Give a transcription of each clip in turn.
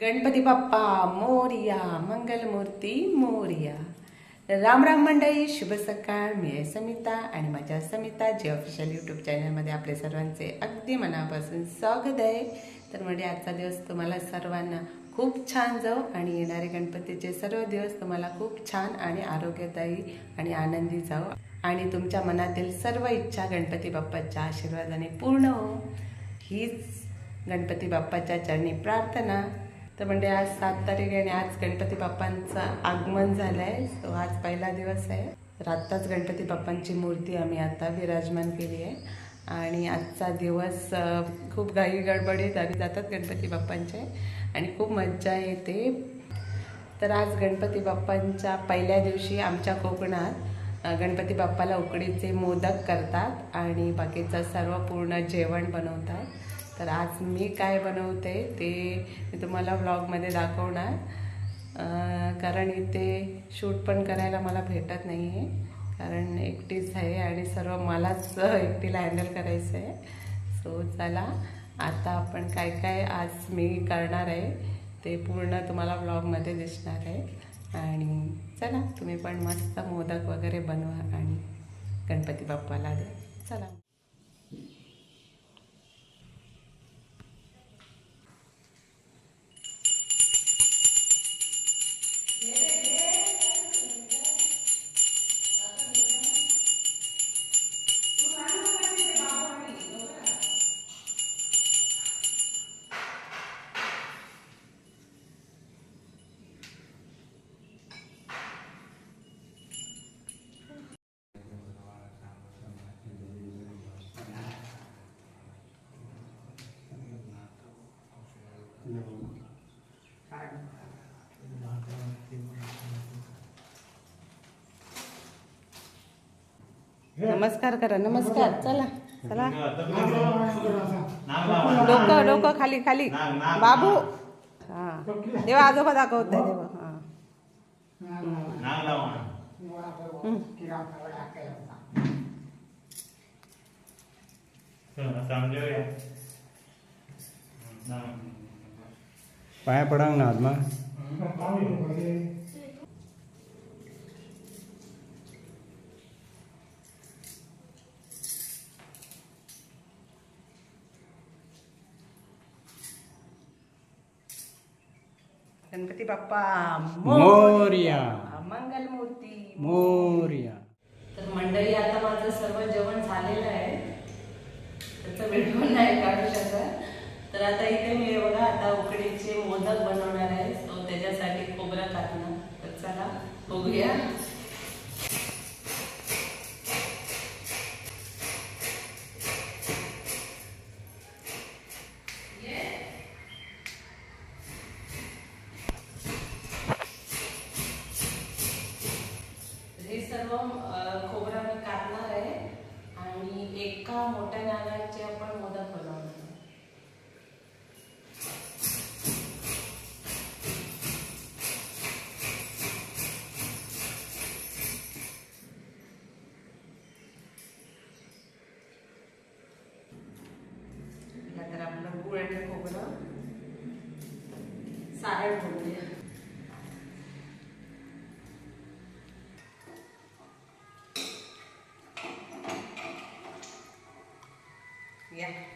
गणपती बाप्पा मोरिया मंगलमूर्ती मोरिया. राम राम मंडळी शुभ सकाळ. मी आहे समिता आणि माझ्या समिता जे ऑफिशियल यूट्यूब चॅनलमध्ये आपल्या सर्वांचे अगदी मनापासून स्वागत आहे. तर म्हणजे आजचा दिवस तुम्हाला सर्वांना खूप छान जाऊ आणि येणारे गणपतीचे सर्व दिवस तुम्हाला खूप छान आणि आरोग्यदायी आणि आनंदी जाऊ. आणि तुमच्या मनातील सर्व इच्छा गणपती बाप्पाच्या आशीर्वादाने पूर्ण हो. हीच गणपती बाप्पाच्या चरणी प्रार्थना. तर म्हणजे आज सात तारीख आणि आज गणपती बाप्पांचं आगमन झालं आहे सो आज पहिला दिवस आहे. तर आत्ताच गणपती बाप्पांची मूर्ती आम्ही आता विराजमान केली आहे. आणि आजचा दिवस खूप घाई गडबडीत आम्ही जातात गणपती बाप्पांचे. आणि खूप मज्जा येते. तर आज गणपती बाप्पांच्या पहिल्या दिवशी आमच्या कोकणात गणपती बाप्पाला उकडीचे मोदक करतात आणि बाकीचं सर्व पूर्ण जेवण बनवतात. तर आज मी काय बनवते ते मी तुम्हाला व्लॉगमध्ये दाखवणार. कारण इथे शूट पण करायला मला भेटत नाही आहे कारण एकटीच आहे आणि सर्व मलाच एकटीला हँडल करायचं आहे सो चला. आता आपण काय काय आज मी करणार आहे ते पूर्ण तुम्हाला ब्लॉगमध्ये दिसणार आहे. आणि चला तुम्ही पण मस्त मोदक वगैरे बनवा आणि गणपती बाप्पाला द्या. चला. नमस्कार करा नमस्कार. चला चला. डोकं डोकं खाली खाली. बाबू. हा. देवा आजोबा दाखवत आहे देवा. हा. पाया पडांग ना आत्मा गणपती बाप्पा. मोरया. मंगल मूर्ती मोर्या. तर मंडळी आता माझं सर्व जेवण झालेलं आहे. त्याचं व्हिडिओ नाही काढू शकत. तर आता इथे मी बघा आता उकडीचे मोदक बनवणार आहे. सो त्याच्यासाठी खोबरं काढणं तर चला बघूया.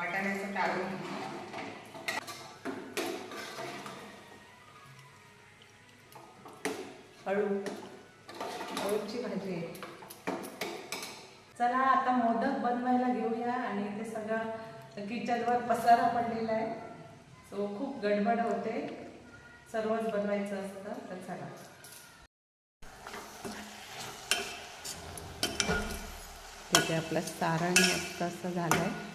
वाटाण्याचं काढून हळू. हळूची भाजी आहे. चला आता मोदक बनवायला घेऊया आणि ते सगळं किचनवर पसारा पडलेला आहे. सो खूप गडबड होते. सर्वच बनवायचं असतं तर चला. तिथे आपलं सारण मस्त असं झालं आहे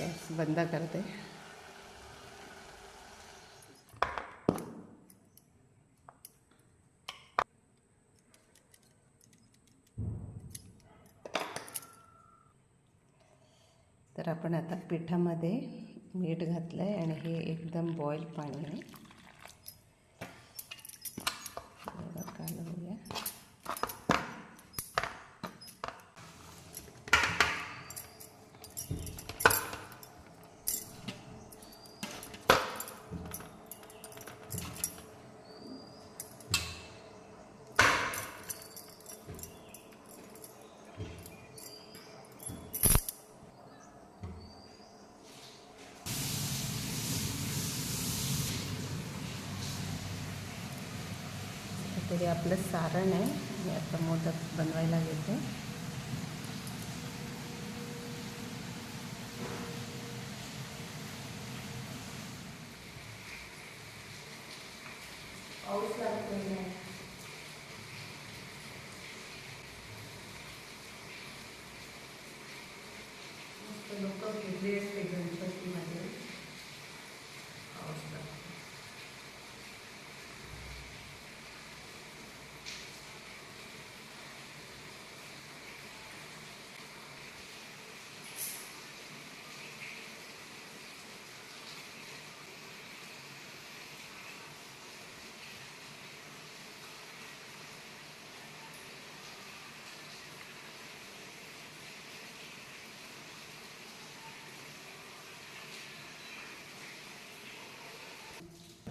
गॅस बंद करते. तर आपण आता पिठामध्ये मीठ घातलं आहे आणि हे एकदम बॉईल पाणी आहे. तरी आपलं सारण आहे मी आता मोदक बनवायला घेते.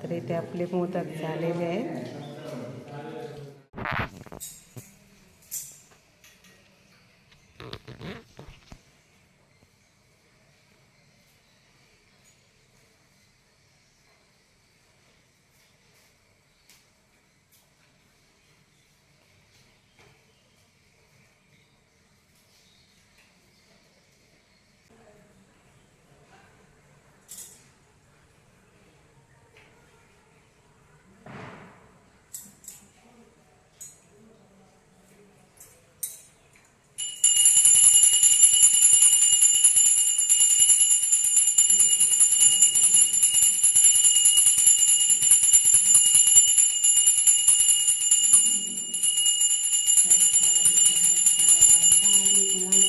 तर इथे आपले मोदक झालेले आहेत. Thank you.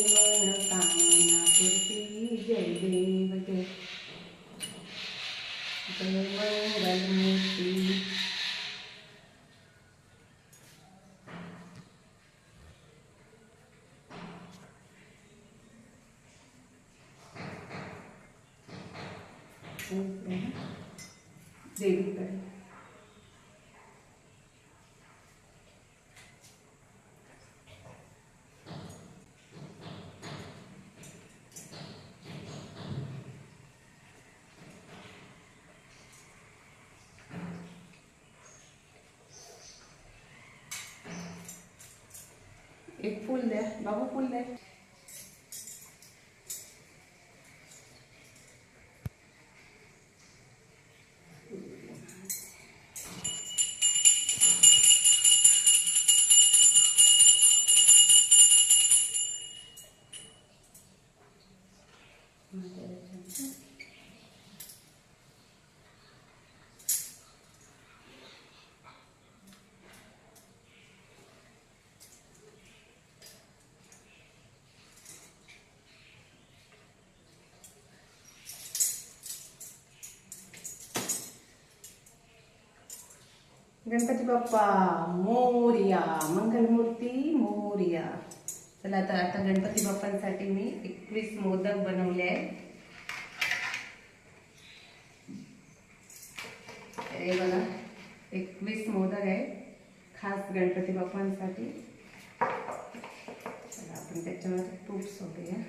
मन कामना पूर्ती जय देव जय जय मंगलमूर्ती एक फुल द्या बाबू फुल द्या गणपती बाप्पा मोर्या मंगलमूर्ती मोर्या चला आता आता गणपती बाप्पांसाठी मी एकवीस मोदक बनवले आहेत. हे बघा एकवीस मोदक आहेत खास गणपती बाप्पांसाठी. आपण त्याच्यावर तूप सोडूया.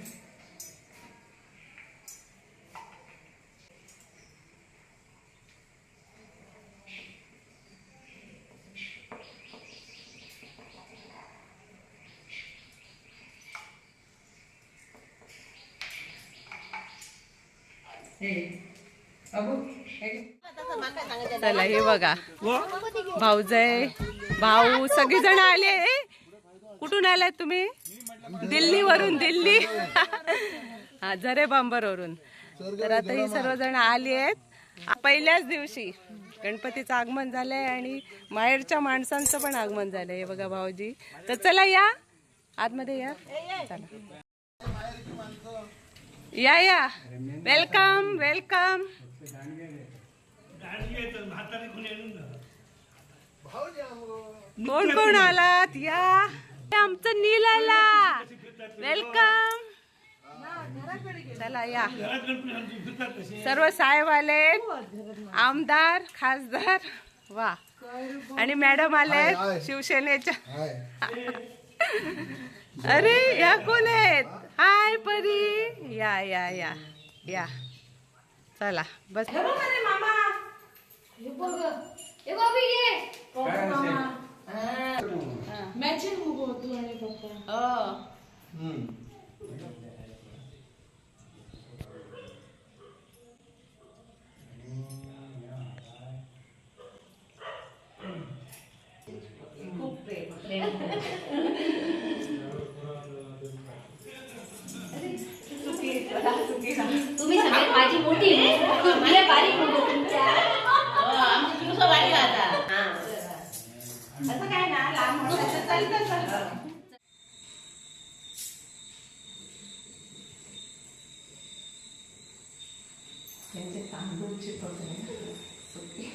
चला हे बघा. भाऊजय भाऊ सगळी जण आले कुठून आलाय तुम्ही? दिल्लीवरून दिल्ली. हा झरे बांबरवरून तर आता ही सर्वजण आली आहेत. पहिल्याच दिवशी गणपतीचं आगमन झालंय आणि माहेरच्या माणसांचं पण आगमन झालंय हे बघा भाऊजी. तर चला या. आतमध्ये या. चला. या या. वेलकम वेलकम कोण कोण आलात? या. आमचं नील आला. वेलकम चला या. सर्व साहेब आले आमदार खासदार. वा. आणि मॅडम आले शिवसेनेच्या. अरे या कोण आहेत? हाय परी. या या या. या. चला बस. हो माझी मोठी मला बारीक होतो तुमच्या. असं काय ना लहान मुलाचं चालतं चालतं. त्यांचे तांदूळ चिपकले सुके.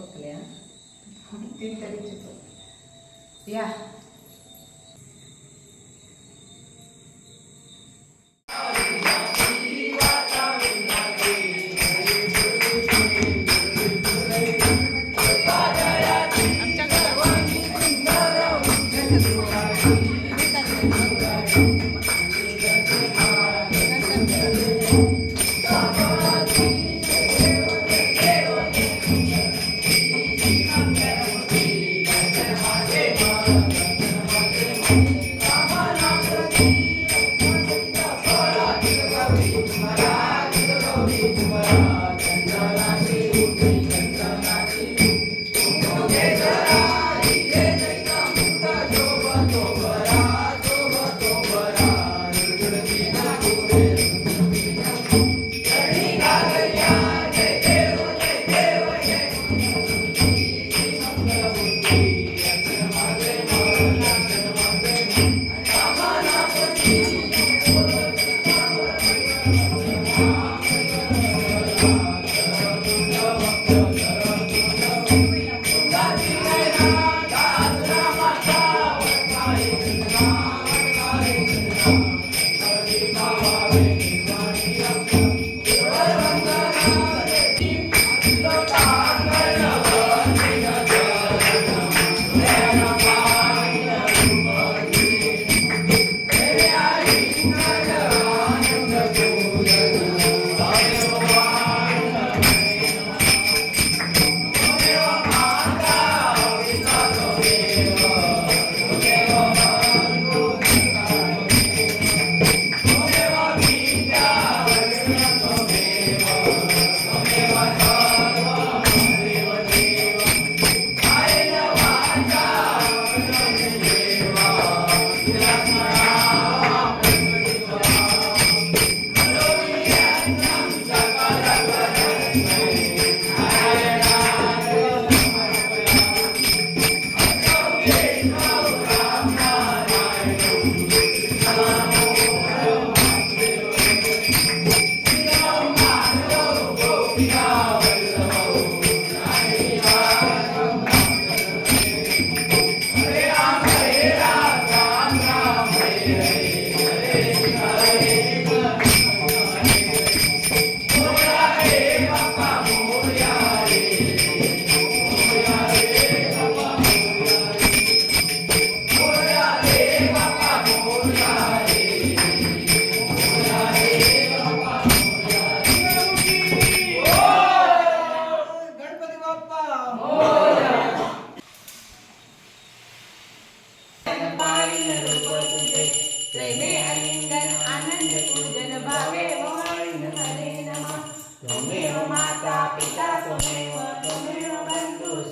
चिपकले तीन तरी चिपक या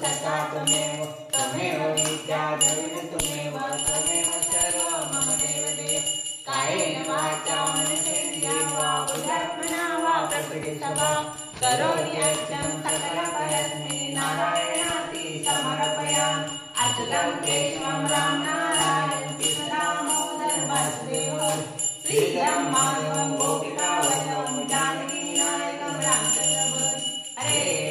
बन्धु त्वमेव त्वमेव विद्या द्रविण त्वमेव त्वमेव सर्व मम देवदेव कायेन वाचा बुद्धात्मना वा करोमि यज्ञं सकलपरस्मै नारायणाति समर्पयामि केशवं राम वासुदेव। माधवं जानकी नायकं हरे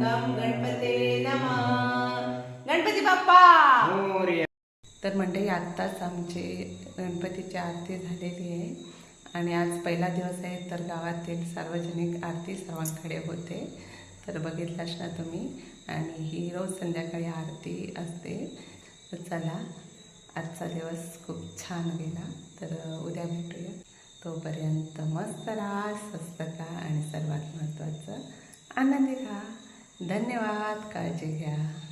गणपते नमः. गणपती बाप्पा! मोर्या तर मंडळी आत्ताच आमची गणपतीची आरती झालेली आहे. आणि आज पहिला दिवस आहे तर गावातील सार्वजनिक आरती सर्वांकडे होते. तर बघितलं ना तुम्ही. आणि ही रोज संध्याकाळी आरती असते. तर चला आजचा दिवस खूप छान गेला. तर उद्या भेटूया. तोपर्यंत मस्त राहा स्वस्त खा आणि सर्वात महत्त्वाचं आनंदी खा धन्यवाद. काळजी घ्या.